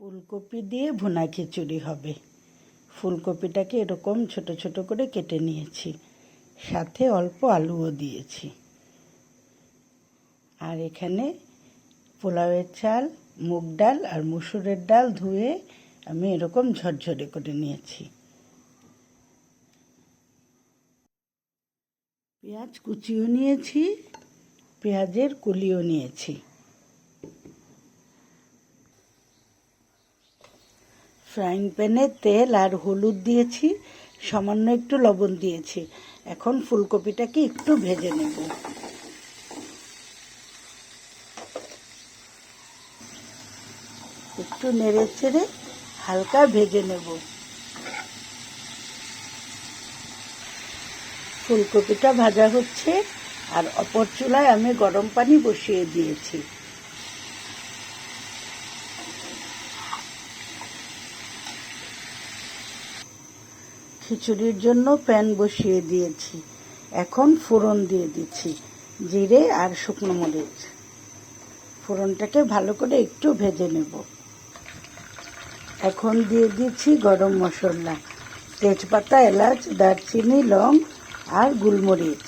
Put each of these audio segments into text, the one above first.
ফুলকপি দিয়ে ভুনা খিচুড়ি হবে। ফুলকপিটাকে এরকম ছোট ছোট করে কেটে নিয়েছি। সাথে অল্প আলুও দিয়েছি। আর এখানে পোলাওয়ের চাল, মুগ ডাল আর মুসুরের ডাল ধুয়ে আমি এরকম ঝরঝরে করে নিয়েছি। পেঁয়াজ কুচিও নিয়েছি, পেঁয়াজের কুলিও নিয়েছি। ফ্রাইং প্যানে তেল আর হলুদ দিয়েছি, সামান্য একটু লবণ দিয়েছি। এখন ফুলকপিটাকে একটু ভেজে নেব। একটু নেড়ে চেড়ে হালকা ভেজে নেব। ফুলকপিটা ভাজা হচ্ছে, আর অপর চুলায় আমি গরম পানি বসিয়ে দিয়েছি। খিচুড়ির জন্য প্যান বসিয়ে দিয়েছি। এখন ফোড়ন দিয়ে দিচ্ছি, জিরে আর শুকনো মরিচ। ফোড়নটাকে ভালো করে একটু ভেজে নেব। এখন দিয়ে দিচ্ছি গরম মশলা, তেজপাতা, এলাচ, দারচিনি, লং আর গোলমরিচ।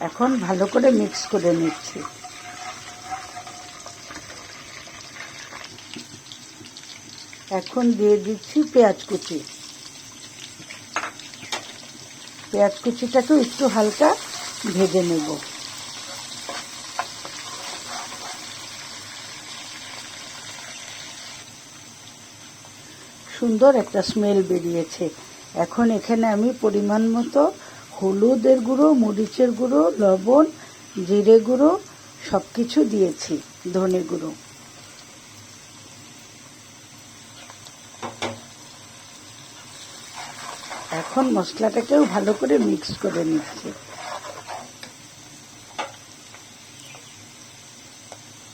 এখন ভালো করে মিক্স করে নিচ্ছি। এখন দিয়ে দিচ্ছি পেঁয়াজ কুচি। পেঁয়াজ কুচিটাকেও একটু হালকা ভেজে নেব। সুন্দর একটা স্মেল বেরিয়েছে। এখন এখানে আমি পরিমাণ মতো হলুদের গুঁড়ো, মরিচের গুঁড়ো, লবণ, জিরে গুঁড়ো সব কিছু দিয়েছি, ধনে গুঁড়ো। এখন মশলাটাকেও ভালো করে মিক্স করে নিচ্ছি।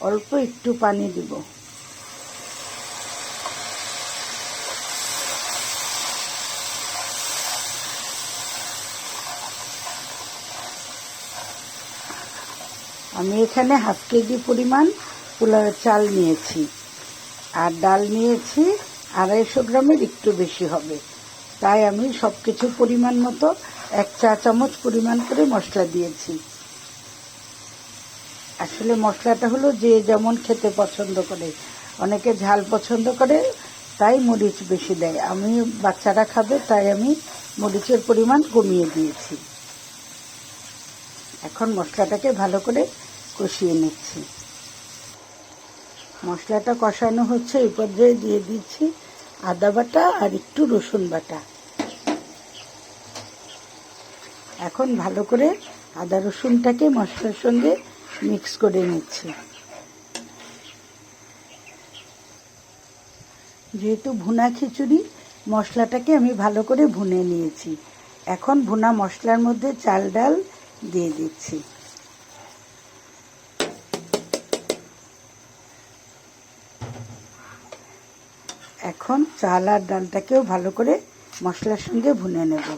অল্প একটু পানি দিব। আমি এখানে হাফ কেজি পরিমাণ পোলাওয়ের চাল নিয়েছি। আর ডাল নিয়েছি আড়াইশো গ্রামের একটু বেশি হবে। তাই আমি সব কিছু পরিমাণ মতো এক চা চামচ পরিমাণ করে মশলা দিয়েছি। আসলে মশলাটা হলো যে যেমন খেতে পছন্দ করে। অনেকে ঝাল পছন্দ করে, তাই মরিচ বেশি দেয়। আমি বাচ্চারা খাবে, তাই আমি মরিচের পরিমাণ কমিয়ে দিয়েছি। এখন মশলাটাকে ভালো করে কষিয়ে নিচ্ছি। মশলাটা কষানো হচ্ছে এই পর্যায়ে দিয়ে দিচ্ছি আদা বাটা আর একটু রসুন বাটা। এখন ভালো করে আদা রসুনটাকে মশলার সঙ্গে মিক্স করে নিচ্ছি। যেহেতু ভুনা খিচুড়ি, মশলাটাকে আমি ভালো করে ভুনে নিয়েছি। এখন ভুনা মশলার মধ্যে চাল ডাল দিয়ে দিচ্ছি। এখন চাল আর ডালটাকেও ভালো করে মশলার সঙ্গে ভুনে নেব।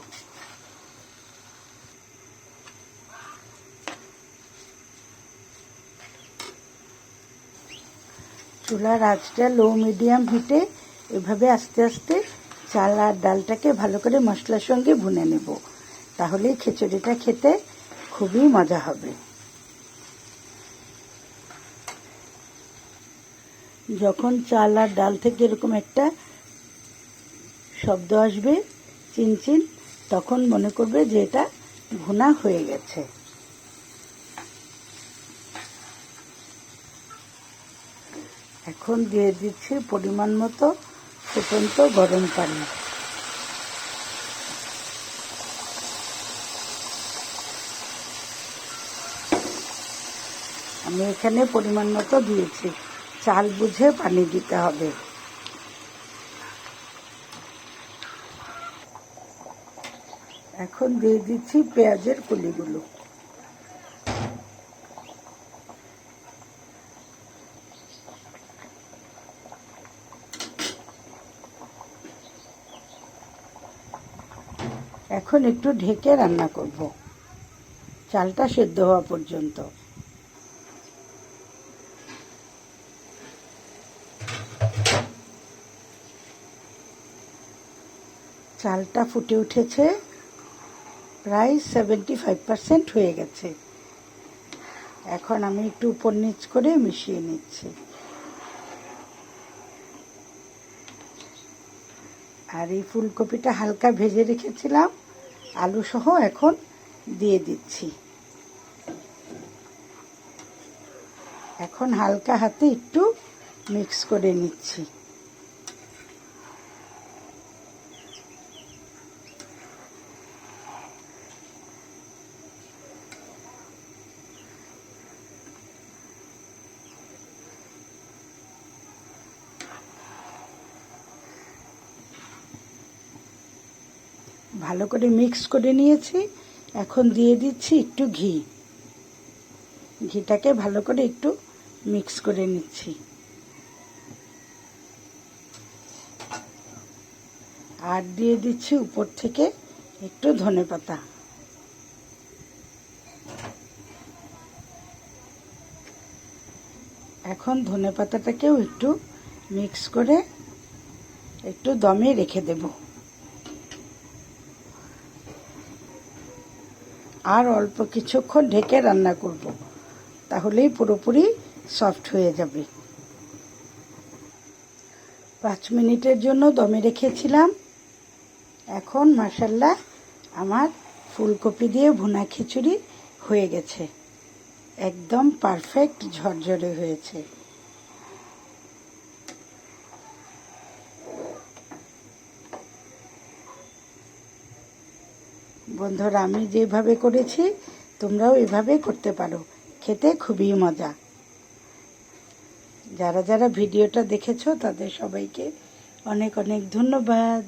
চুলার আঁচটা লো মিডিয়াম হিটে এভাবে আস্তে আস্তে চাল আর ডালটাকে ভালো করে মশলার সঙ্গে ভুনে নেব। তাহলেই খিচুড়িটা খেতে খুবই মজা হবে। যখন চাল আর ডাল থেকে এরকম একটা শব্দ আসবে চিনচিন তখন মনে করবে যে এটা ভুনা হয়ে গেছে। এখন দিয়ে দিচ্ছি পরিমাণ মতো ফুটন্ত গরম পানি। আমি এখানে পরিমাণ মতো দিয়েছি। চাল বুঝে পানি দিতে হবে। এখন দিয়ে দিচ্ছি পেঁয়াজের কুলিগুলো। এখন একটু ঢেকে রান্না করব। চালটা সেদ্ধ হওয়া পর্যন্ত। চালটা ফুটে উঠেছে, প্রায় সেভেন্টি ফাইভ পার্সেন্ট হয়ে গেছে। এখন আমি একটু উপর নিচ করে মিশিয়ে নিচ্ছি। আর এই ফুলকপিটা হালকা ভেজে রেখেছিলাম, আলু সহ এখন দিয়ে দিচ্ছি। এখন হালকা হাতে একটু মিক্স করে নিচ্ছি। ভালো করে মিক্স করে নিয়েছি। এখন দিয়ে দিচ্ছি একটু ঘি। ঘিটাকে ভালো করে একটু মিক্স করে নিচ্ছি। আর দিয়ে দিচ্ছি উপর থেকে একটু ধনে পাতা। এখন ধনে পাতাটাকেও একটু মিক্স করে একটু দমে রেখে দেবো। আর অল্প কিছুক্ষণ ঢেকে রান্না করব। তাহলেই পুরোপুরি সফট হয়ে যাবে। পাঁচ মিনিটের জন্য দমে রেখেছিলাম। এখন মাসাল্লা আমার ফুলকপি দিয়ে ভুনা খিচুড়ি হয়ে গেছে। একদম পারফেক্ট ঝরঝরে হয়েছে। বন্ধুরা, আমি যেভাবে করেছি, তোমরাও এভাবে করতে পারো। খেতে খুবই মজা। যারা যারা ভিডিওটা দেখেছ, তাদের সবাইকে অনেক অনেক ধন্যবাদ।